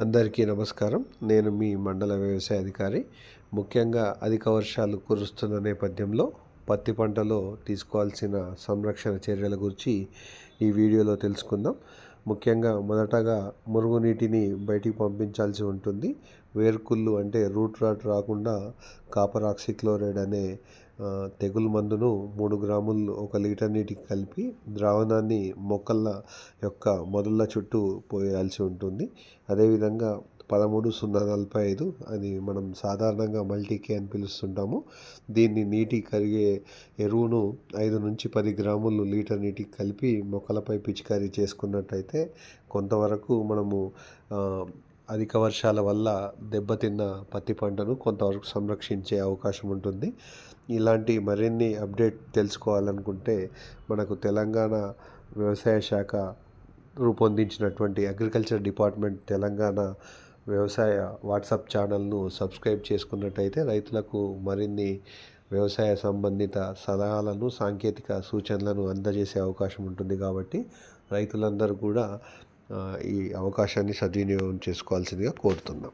అందరికీ నమస్కారం. నేను మీ మండల వ్యవసాయ అధికారి. ముఖ్యంగా అధిక వర్షాలు కురుస్తున్న నేపథ్యంలో పత్తి పంటలో తీసుకోవాల్సిన సంరక్షణ చర్యల గురించి ఈ వీడియోలో తెలుసుకుందాం. ముఖ్యంగా మొదటగా మురుగునీటిని బయటికి పంపించాల్సి ఉంటుంది. వేర్కుళ్ళు అంటే రూట్ రాట్ రాకుండా కాపర్ ఆక్సిక్లోరైడ్ అనే తెగులు మందును మూడు గ్రాములు ఒక లీటర్ నీటికి కలిపి ద్రావణాన్ని మొక్కల యొక్క మొదళ్ళ చుట్టూ పోయాల్సి ఉంటుంది. అదేవిధంగా పదమూడు సున్నా నలభై ఐదు అది మనం సాధారణంగా మల్టీకే అని పిలుస్తుంటాము. దీన్ని నీటి కరిగే ఎరువును ఐదు నుంచి పది గ్రాములు లీటర్ నీటికి కలిపి మొక్కలపై పిచికారీ చేసుకున్నట్టయితే కొంతవరకు మనము అధిక వర్షాల వల్ల దెబ్బతిన్న పత్తి పంటను కొంతవరకు సంరక్షించే అవకాశం ఉంటుంది. ఇలాంటి మరిన్ని అప్డేట్ తెలుసుకోవాలనుకుంటే మనకు తెలంగాణ వ్యవసాయ శాఖ రూపొందించినటువంటి అగ్రికల్చర్ డిపార్ట్మెంట్ తెలంగాణ వ్యవసాయ వాట్సాప్ ఛానల్ను సబ్స్క్రైబ్ చేసుకున్నట్టయితే రైతులకు మరిన్ని వ్యవసాయ సంబంధిత సలహాలను సాంకేతిక సూచనలను అందజేసే అవకాశం ఉంటుంది కాబట్టి రైతులందరూ కూడా ఈ అవకాశాన్ని సద్వినియోగం చేసుకోవాల్సిందిగా కోరుతున్నాం.